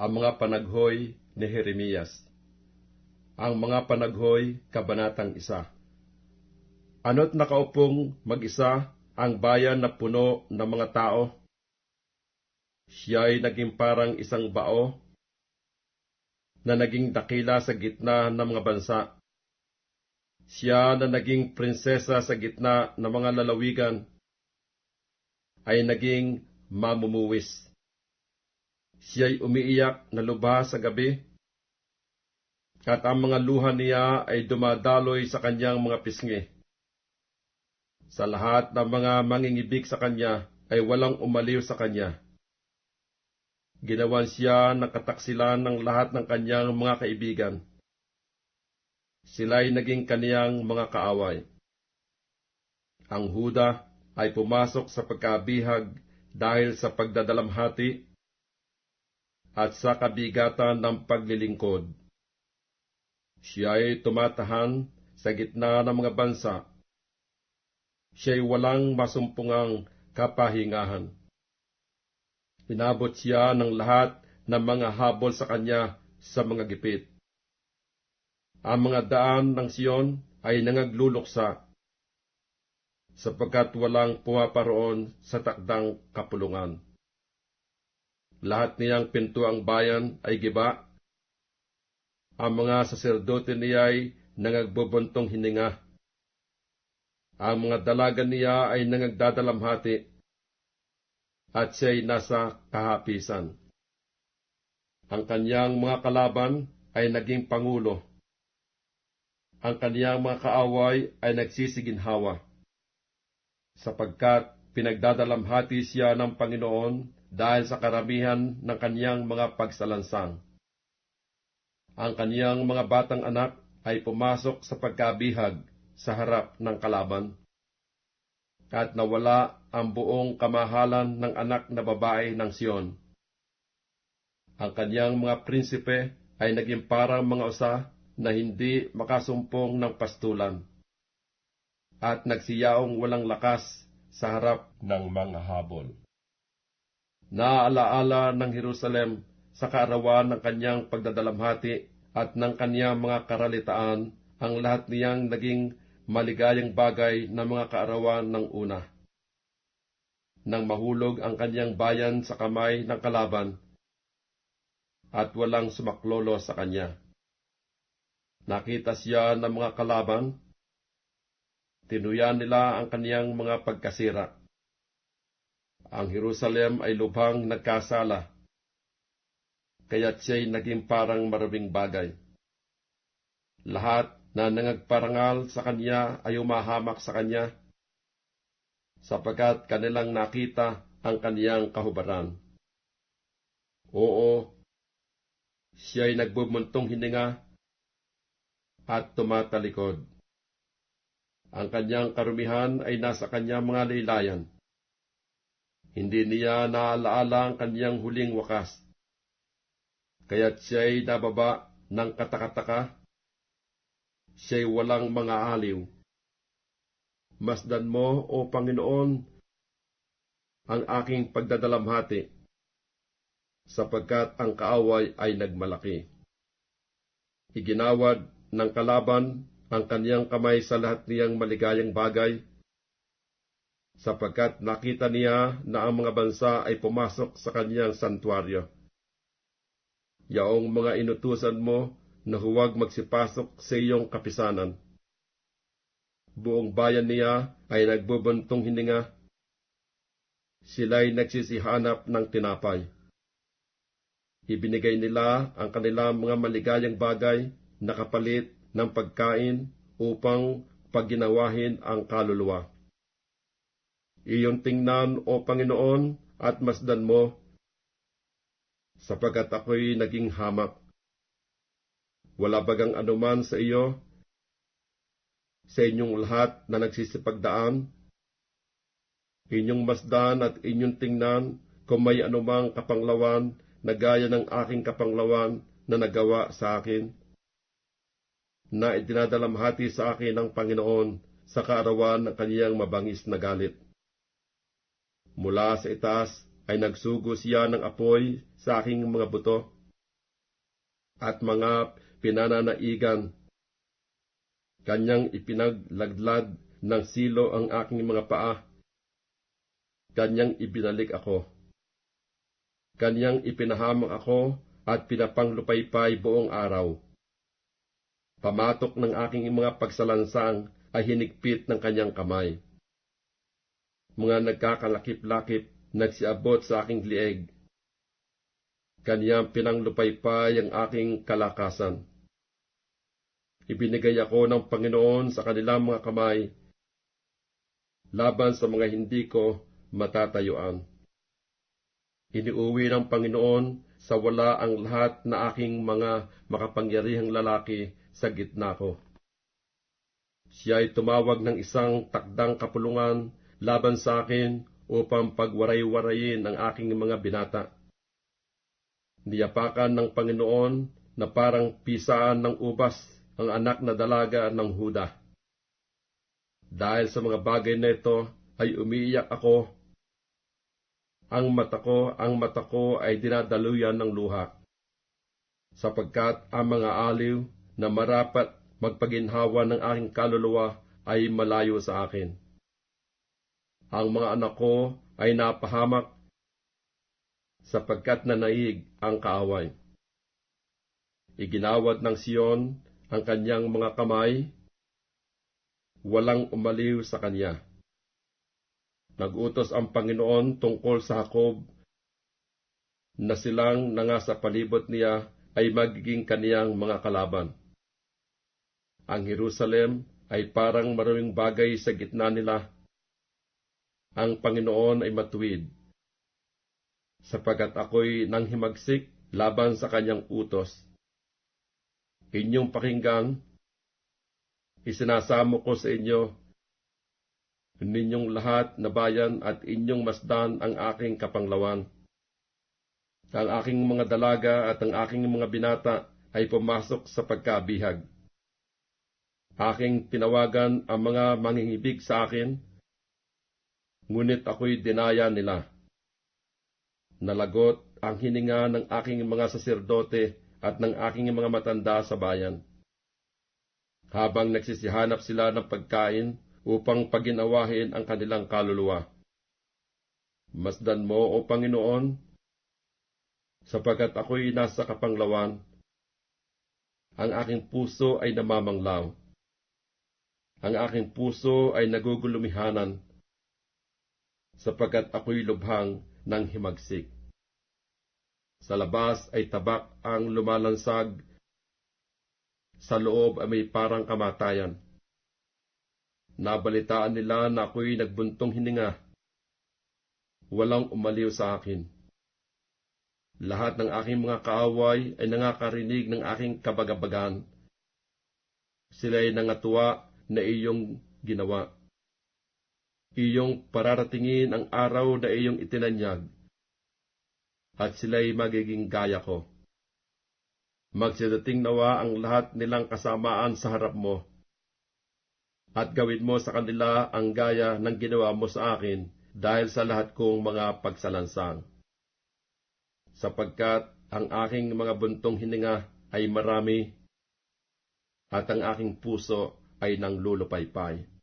Ang mga panaghoy ni Jeremias. Ang mga panaghoy, kabanatang isa. Ano't nakaupong mag-isa ang bayan na puno ng mga tao? Siya'y naging parang isang bao na naging dakila sa gitna ng mga bansa. Siya na naging prinsesa sa gitna ng mga lalawigan ay naging mamumuwis. Siya'y umiiyak na lubha sa gabi at ang mga luha niya ay dumadaloy sa kanyang mga pisngi. Sa lahat ng mga mangingibig sa kanya ay walang umaliw sa kanya. Ginawan siya ng kataksilan ng lahat ng kanyang mga kaibigan. Sila'y naging kaniyang mga kaaway. Ang Huda ay pumasok sa pagkabihag dahil sa pagdadalamhati at sa kabigatan ng paglilingkod. Siya ay tumatahan sa gitna ng mga bansa. Siya'y walang masumpungang kapahingahan. Inabot siya ng lahat ng mga habol sa kanya sa mga gipit. Ang mga daan ng Siyon ay nangagluluksa, sapagkat walang pumaparoon sa takdang kapulungan. Lahat niyang pintuang bayan ay giba. Ang mga saserdote niya ay nangagbubuntong hininga. Ang mga dalaga niya ay nangagdadalamhati at siya'y nasa kahapisan. Ang kanyang mga kalaban ay naging pangulo. Ang kanyang mga kaaway ay nagsisiginhawa. Sapagkat pinagdadalamhati siya ng Panginoon dahil sa karamihan ng kanyang mga pagsalansang. Ang kanyang mga batang anak ay pumasok sa pagkabihag sa harap ng kalaban at nawala ang buong kamahalan ng anak na babae ng Siyon. Ang kanyang mga prinsipe ay naging parang mga usa na hindi makasumpong ng pastulan at nagsiyaong walang lakas sa harap ng mga habol. Naalaala ng Jerusalem sa kaarawan ng kanyang pagdadalamhati at ng kanyang mga karalitaan ang lahat niyang naging maligayang bagay na mga kaarawan ng una. Nang mahulog ang kanyang bayan sa kamay ng kalaban, at walang sumaklolo sa kanya. Nakita siya ng mga kalaban, tinuyan nila ang kaniyang mga pagkasira. Ang Jerusalem ay lubhang nagkasala, kaya't siya'y naging parang maraming bagay. Lahat na nangagparangal sa kanya ay umahamak sa kanya, sapagkat kanilang nakita ang kaniyang kahubaran. Oo, siya'y nagbubuntong hininga at tumatalikod. Ang kanyang karumihan ay nasa kanyang mga laylayan. Hindi niya naalaala ang kanyang huling wakas. Kaya't siya'y nababa ng katakataka siya'y walang mga aliw. Masdan mo, O Panginoon, ang aking pagdadalamhati, sapagkat ang kaaway ay nagmalaki. Iginawad ng kalaban ang kaniyang kamay sa lahat niyang maligayang bagay, sapagkat nakita niya na ang mga bansa ay pumasok sa kaniyang santuaryo. Yaong mga inutusan mo na huwag magsipasok sa iyong kapisanan. Buong bayan niya ay nagbubuntong hininga. Sila'y nagsisihanap ng tinapay. Ibinigay nila ang kanilang mga maligayang bagay na kapalit ng pagkain upang pagginawahin ang kaluluwa. Iyon tingnan, O Panginoon, at masdan mo, sapagat ako'y naging hamak wala bagang anuman sa iyo, sa inyong lahat na nagsisipagdaan, inyong masdan at inyong tingnan kung may anumang kapanglawan na gaya ng aking kapanglawan na nagawa sa akin, na idinadalamhati sa akin ng Panginoon sa kaarawan ng kaniyang mabangis na galit. Mula sa itaas ay nagsugo siya ng apoy sa aking mga buto, at mga pinananaigan. Kanyang ipinaglaglag ng silo ang aking mga paa. Kanyang ibinalik ako. Kanyang ipinahamak ako at pinapanglupaypay buong araw. Pamatok ng aking mga pagsalansang ay hinigpit ng kanyang kamay. Mga nagkakalakip-lakip nagsiabot sa aking lieg. Kanyang pinanglupaypay ang aking kalakasan. Ibinigay ako ng Panginoon sa kanilang mga kamay laban sa mga hindi ko matatayuan. Iniuwi ng Panginoon sa wala ang lahat na aking mga makapangyarihang lalaki sa gitna ko. Siya ay tumawag ng isang takdang kapulungan laban sa akin upang pagwaray-warayin ang aking mga binata. Niyapakan ng Panginoon na parang pisaan ng ubas ang anak na dalaga ng Huda. Dahil sa mga bagay na ito ay umiiyak ako. Ang mata ko, ang mata ko ay dinadaluyan ng luha. Sapagkat ang mga aliw na marapat magpaginhawa ng aking kaluluwa ay malayo sa akin. Ang mga anak ko ay napahamak sapagkat nanaig ang kaaway. Iginawad ng Siyon ang kanyang mga kamay, walang umaliw sa kanya. Nagutos ang Panginoon tungkol sa Jacob na silang na nga sa palibot niya ay magiging kaniyang mga kalaban. Ang Jerusalem ay parang maraming bagay sa gitna nila. Ang Panginoon ay matuwid, sapagat ako'y nang himagsik laban sa kanyang utos inyong pakinggan, isinasamo ko sa inyo, ninyong lahat na bayan at inyong masdan ang aking kapanglawan. Ang aking mga dalaga at ang aking mga binata ay pumasok sa pagkabihag. Aking tinawagan ang mga mangingibig sa akin, ngunit ako'y dinaya nila. Nalagot ang hininga ng aking mga saserdote at ng aking mga matanda sa bayan. Habang nagsisihanap sila ng pagkain upang paginawahin ang kanilang kaluluwa. Masdan mo, O Panginoon, sapagkat ako'y nasa kapanglawan, ang aking puso ay namamanglaw. Ang aking puso ay nagugulumihanan, sapagkat ako'y lubhang ng himagsik. Sa labas ay tabak ang lumalansag, sa loob ay may parang kamatayan. Nabalitaan nila na ako'y nagbuntong hininga. Walang umaliw sa akin. Lahat ng aking mga kaaway ay nangakarinig ng aking kabagabagan. Sila'y nangatuwa na iyong ginawa. Iyong pararatingin ang araw na iyong itinanyag at sila'y magiging gaya ko. Magsidating nawa ang lahat nilang kasamaan sa harap mo, at gawin mo sa kanila ang gaya ng ginawa mo sa akin dahil sa lahat kong mga pagsalansang. Sapagkat ang aking mga buntong hininga ay marami, at ang aking puso ay nang lulupaypay.